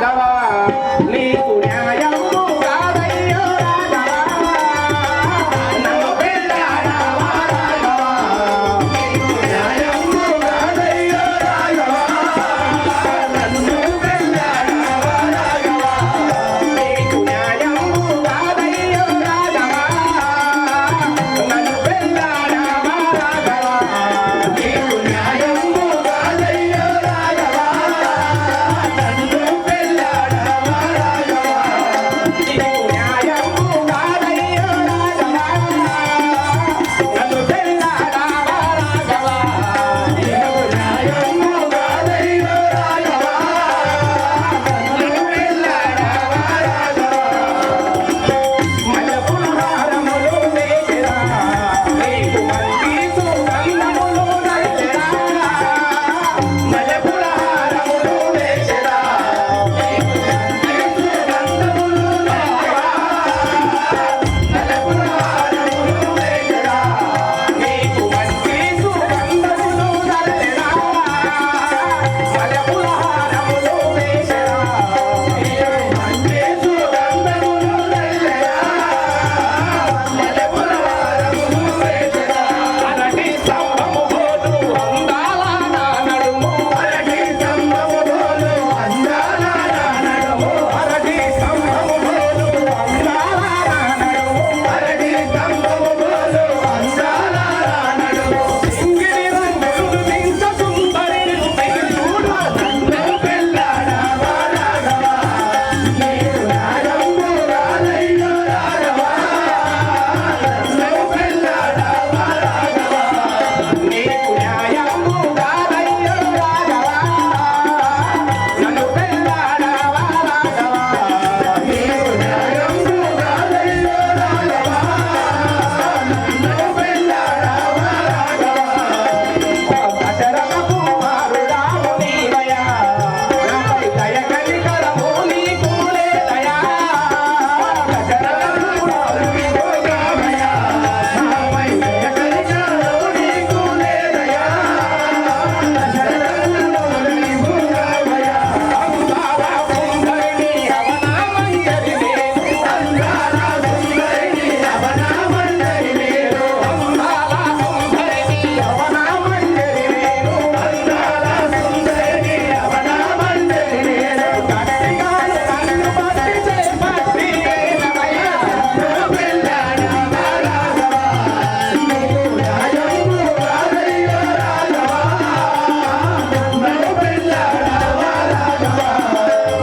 రాఘవ నీకు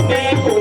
నీకు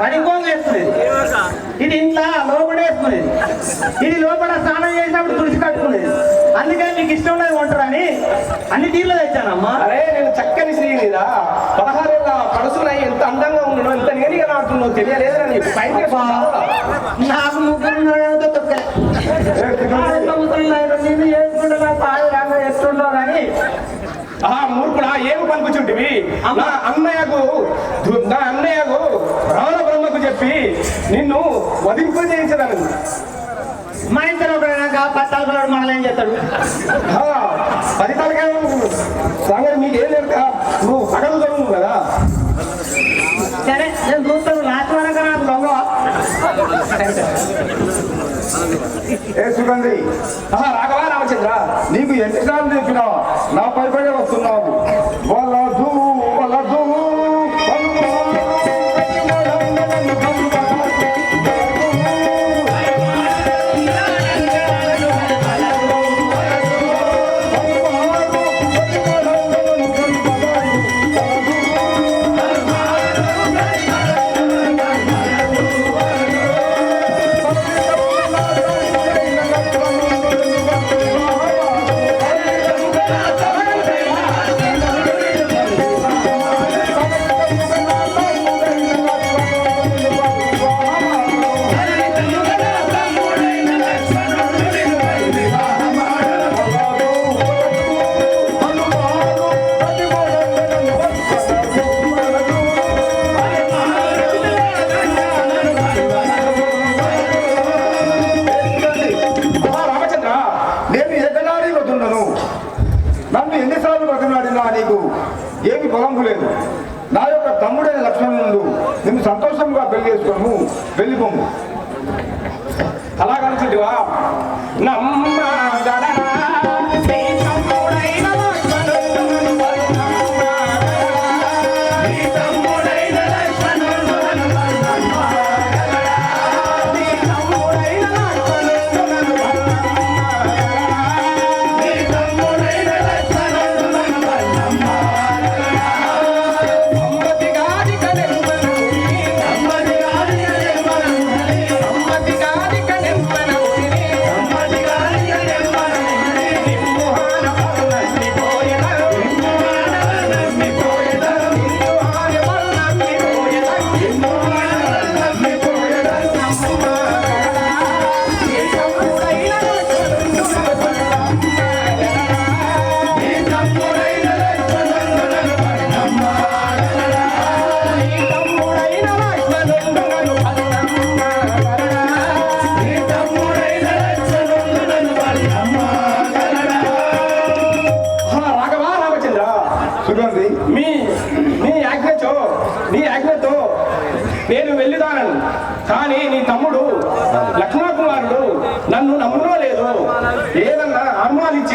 పనికోంగ వేసుకునేది ఇది ఇంట్లో లోపల వేసుకునేది. ఇది లోపల స్నానం చేసినప్పుడు తులసి కట్టు అందుకని నీకు ఇష్టం ఉన్నది కొంటారని అన్ని తీర్లు తెచ్చానమ్మా. అరే నేను చక్కని శ్రీనిదా పదహారేళ్ళ పడుసునై ఎంత అందంగా ఉండను ఎంత నేరుగా నాడుతున్నావు తెలియలేదురా నీకు. పైన నాకు ముగ్గురు. నేను చేసుకుంటే నా పాడు రాక ఎట్లుండో కానీ ఆ మూర్ఖుడా ఏమి పలుకుచుంటివి నా అన్నయ్యకు చేయించదను మా ఇద్దరు ఒకడైనాక పత్తాలు పిల్లడు మనల్ని చేస్తాడు? ఆ, పది తలకాయ సంగతి నీకేం లేదు కదా. నువ్వు పగలు చదువు కదా. సరే నేను చూస్తాను. లాస్ట్ వరకు నాకు దొంగ ఏ ఆహా, రాఘవా రామచంద్ర నీకు ఎన్నిసార్లు చెప్పినా నా పైపడే వస్తున్నావు. ఏమి లేదు. నా యొక్క తమ్ముడైన లక్ష్మణుడు నిన్ను సంతోషంగా పెళ్ళి చేసుకోము వెళ్ళిపోము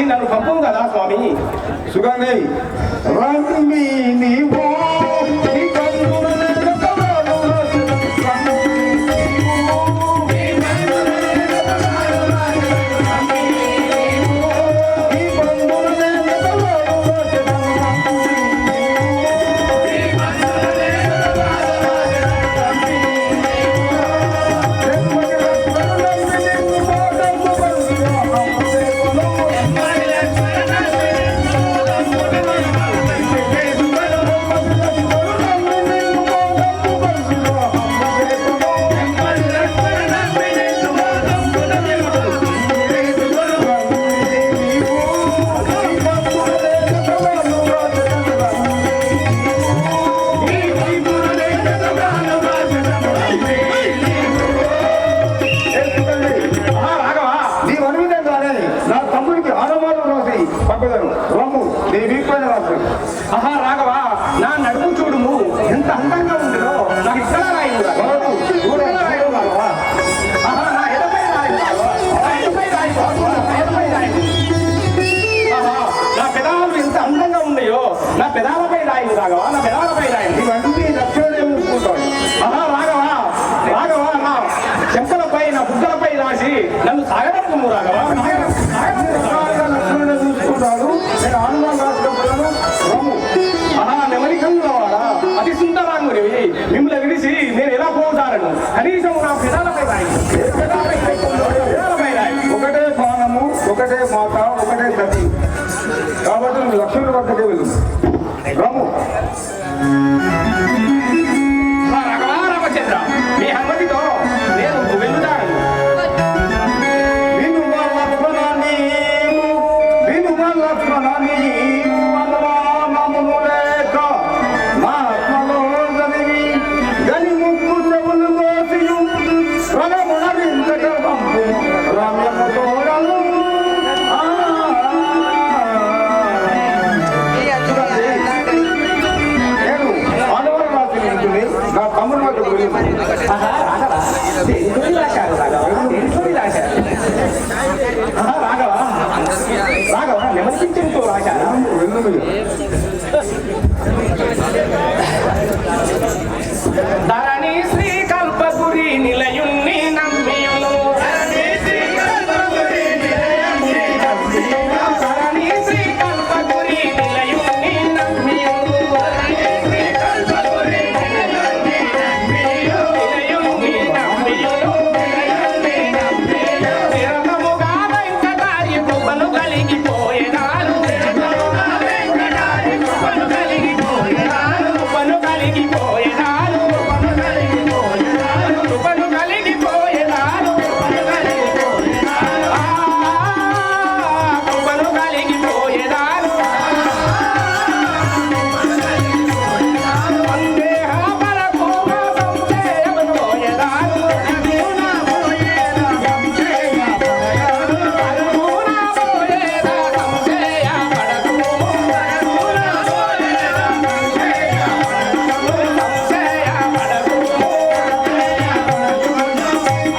అనుమానించి నన్ను పంపు కదా స్వామి సుగంధి రంగి ఆహా రాఘవా నా నడుము చూడుము. ఎంత అందంగా ఉందో నాకు ఇక్కడ నా పెదాలు ఎంత అందంగా ఉన్నాయో. నా పెదాలపై రాయి రాఘవా. నా పెదాలపై రాయి ఇవన్నీ లక్ష్మణుడే చూసుకుంటాడు ఆహా రాఘవా రాఘవా నా చెంపలపై నా బుగ్గలపై రాసి నన్ను సాగడము రాఘవా.